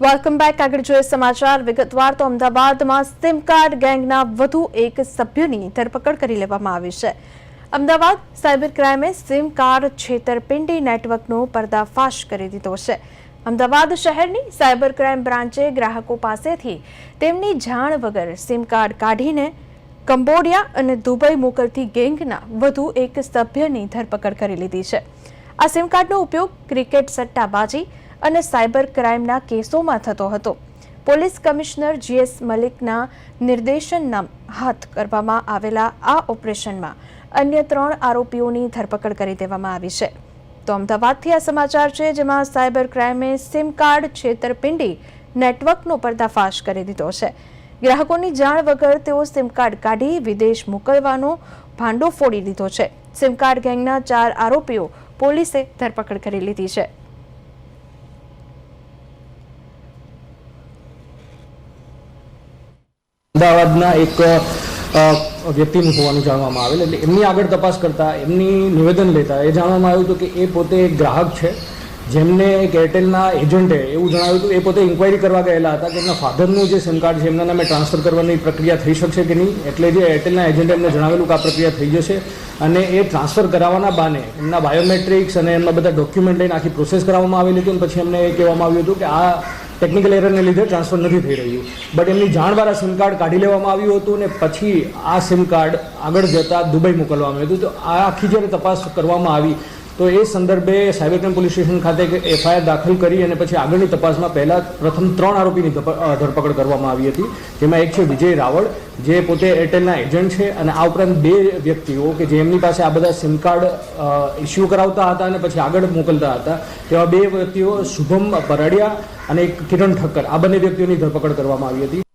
Welcome back આગળ જોઈએ સમાચાર. વિગતવાર તો અમદાવાદમાં સિમ કાર્ડ ગેંગના વધુ એક સભ્યની ધરપકડ કરી લેવામાં આવી છે. અમદાવાદ સાયબર ક્રાઇમે સિમ કાર્ડ છેતરપિંડી નેટવર્કનો પર્દાફાશ કરી દીધો છે. અમદાવાદ શહેરની સાયબર ક્રાઇમ બ્રાન્ચે ગ્રાહકો પાસેથી તેમની જાણ વગર સિમ કાર્ડ કાઢીને કંબોડિયા અને દુબઈ મોકલતી ગેંગના વધુ એક સભ્યની ધરપકડ કરી લીધી છે. આ સિમ કાર્ડનો ઉપયોગ ક્રિકેટ સટ્ટાબાજી અને સાયબર ક્રાઇમના કેસોમાં થતો હતો. પોલીસ કમિશનર જીએસ મલિકના નિર્દેશનના હાથ કરવામાં આવેલા આ ઓપરેશનમાં અન્ય ત્રણ આરોપીઓની ધરપકડ કરી દેવામાં આવી છે. તો અમદાવાદથી આ સમાચાર છે, જેમાં સાયબર ક્રાઇમે સિમ કાર્ડ, છેતરપિંડી, નેટવર્કનો પર્દાફાશ કરી દીધો છે. ગ્રાહકોની જાણ વગર તેઓ સિમ કાર્ડ કાઢી વિદેશ મોકલવાનો ભાંડો ફોડી દીધો છે. સિમ કાર્ડ ગેંગના ચાર આરોપીઓ પોલીસે ધરપકડ કરી લીધી છે. અમદાવાદના એક વ્યક્તિ હોવાનું જાણવામાં આવેલ. એટલે એમની આગળ તપાસ કરતા, એમની નિવેદન લેતા એ જાણવામાં આવ્યું હતું કે એ પોતે એક ગ્રાહક છે. જેમને એક એરટેલના એજન્ટે એવું જણાવ્યું હતું, એ પોતે ઇન્ક્વાયરી કરવા ગયેલા હતા કે એમના ફાધરનું જે સિમ કાર્ડ છે, એમના નામે ટ્રાન્સફર કરવાની પ્રક્રિયા થઈ શકશે કે નહીં? એટલે જે એરટેલના એજન્ટે એમને જણાવેલું કે આ પ્રક્રિયા થઈ જશે અને એ ટ્રાન્સફર કરાવવાના બાને એમના બાયોમેટ્રિક્સ અને એમના બધા ડોક્યુમેન્ટ લઈને આખી પ્રોસેસ કરાવવામાં આવેલી હતી અને પછી એમને એ કહેવામાં આવ્યું હતું કે આ ટેકનિકલ એરરને લીધે ટ્રાન્સફર નથી થઈ રહ્યું. બટ એમની જાણવાળા સિમ કાર્ડ કાઢી લેવામાં આવ્યું હતું અને પછી આ સિમ કાર્ડ આગળ જતા દુબઈ મોકલવામાં આવ્યું હતું. તો આ આખી જ્યારે તપાસ કરવામાં આવી તો એ સંદર્ભે સાયબર ક્રાઇમ પોલીસ સ્ટેશન ખાતે એફઆઈઆર દાખલ કરી અને પછી આગળની તપાસમાં પહેલા પ્રથમ ત્રણ આરોપીની ધરપકડ કરવામાં આવી હતી. જેમાં એક છે વિજય રાવળ, જે પોતે એરટેલના એજન્ટ છે અને આ ઉપરાંત બે વ્યક્તિઓ કે જે એમની પાસે આ બધા સિમ કાર્ડ ઇસ્યુ કરાવતા હતા અને પછી આગળ મોકલતા હતા. તેવા બે વ્યક્તિઓ શુભમ પરાડિયા અને એક કિરણ ઠક્કર. આ બંને વ્યક્તિઓની ધરપકડ કરવામાં આવી હતી.